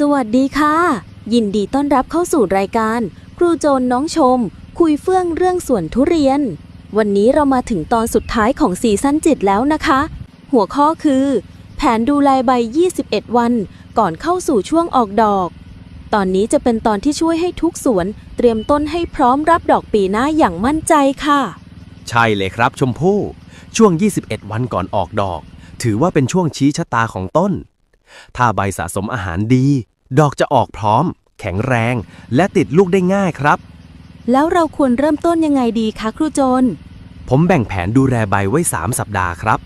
สวัสดีค่ะ ยินดีต้อนรับเข้าสู่รายการ ครูโจรน้องชม คุยเฟื่องเรื่องสวนทุเรียน วันนี้เรามาถึงตอนสุดท้ายของซีซั่น7แล้วนะคะ หัวข้อคือ แผนดูแลใบ 21 วัน ก่อนเข้าสู่ช่วงออกดอก ตอนนี้จะเป็นตอนที่ช่วยให้ทุกสวนเตรียมต้นให้พร้อมรับดอกปีหน้าอย่างมั่นใจค่ะ ใช่เลยครับชมพู่ ช่วง 21 วันก่อนออกดอก ถือว่าเป็นช่วงชี้ชะตาของต้น ถ้าใบสะสมอาหารดี ดอกจะออกพร้อม แข็งแรง และติดลูกได้ง่ายครับ แล้วเราควรเริ่มต้นยังไงดีคะครูโจรผมแบ่งแผนดูแลใบไว้ 3 สัปดาห์ครับ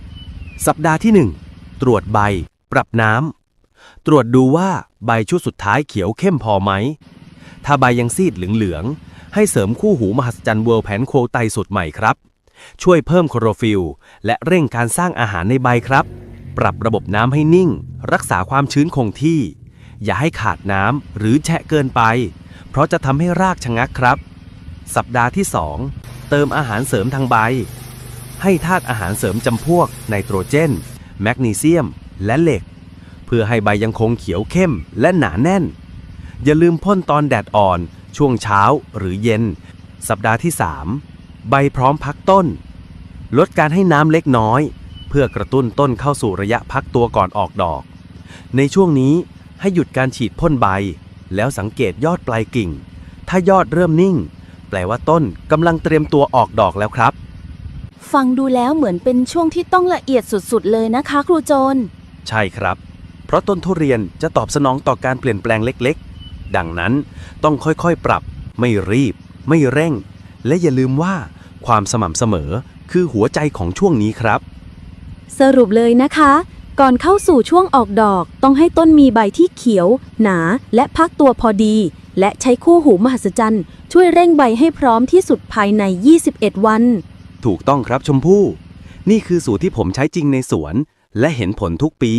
สัปดาห์ที่ 1 ตรวจใบ ปรับน้ำ ตรวจดูว่าใบชุดสุดท้ายเขียวเข้มพอไหม ถ้าใบยังซีดเหลืองๆ ให้เสริมคู่หูมหัศจรรย์เวิร์แผนโคไตสุดใหม่ครับ ช่วยเพิ่มโคลอโรฟิลและเร่งการสร้างอาหารในใบครับ ปรับระบบน้ำให้นิ่ง รักษาความชื้นคงที่ อย่าให้ขาดน้ำหรือแฉะเกินไป เพราะจะทำให้รากชะงักครับ สัปดาห์ที่ 2 เติมอาหารเสริมทางใบ ให้ธาตุอาหารเสริมจำพวกไนโตรเจน แมกนีเซียม และเหล็ก เพื่อให้ใบยังคงเขียวเข้มและหนาแน่น อย่าลืมพ่นตอนแดดอ่อน ช่วงเช้าหรือเย็น สัปดาห์ที่ 3 ใบพร้อมพักต้น ลดการให้น้ำเล็กน้อย เพื่อกระตุ้นต้นเข้าสู่ระยะพักตัวก่อนออกดอก ในช่วงนี้ให้หยุดการฉีดพ่นใบ แล้วสังเกตยอดปลายกิ่ง ถ้ายอดเริ่มนิ่ง แปลว่าต้นกำลังเตรียมตัวออกดอกแล้วครับ ฟังดูแล้วเหมือนเป็นช่วงที่ต้องละเอียดสุดๆ เลยนะคะ ครูโจรใช่ครับ เพราะต้นทุเรียนจะตอบสนองต่อการเปลี่ยนแปลงเล็กๆ ดังนั้นต้องค่อยๆ ปรับ ไม่รีบ ไม่เร่ง และอย่าลืมว่า ความสม่ำเสมอคือหัวใจของช่วงนี้ครับ สรุปเลยนะคะ ก่อนเข้าสู่ช่วงออกดอกต้องให้ต้นมีใบที่เขียว หนา และพักตัวพอดี และใช้คู่หูมหัศจรรย์ ช่วยเร่งใบให้พร้อมที่สุดภายใน 21 วัน ถูกต้องครับชมพู่ นี่คือสูตรที่ผมใช้จริงในสวน และเห็นผลทุกปี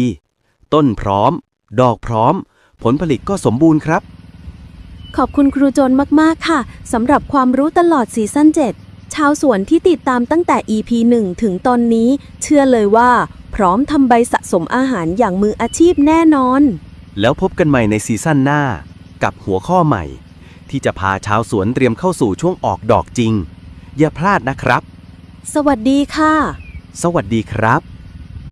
ต้นพร้อม ดอกพร้อม ผลผลิตก็สมบูรณ์ครับ ขอบคุณครูโจรมาก ๆ ค่ะสำหรับความรู้ตลอดซีซั่น7ชาวสวนที่ติดตามตั้งแต่ EP 1 ถึงตอนนี้ เชื่อเลยว่า พร้อมทำใบสะสมอาหารอย่างมืออาชีพแน่นอน แล้วพบกันใหม่ในซีซั่นหน้า กับหัวข้อใหม่ ที่จะพาชาวสวนเตรียมเข้าสู่ช่วงออกดอกจริง อย่าพลาดนะครับ สวัสดีค่ะ สวัสดีครับ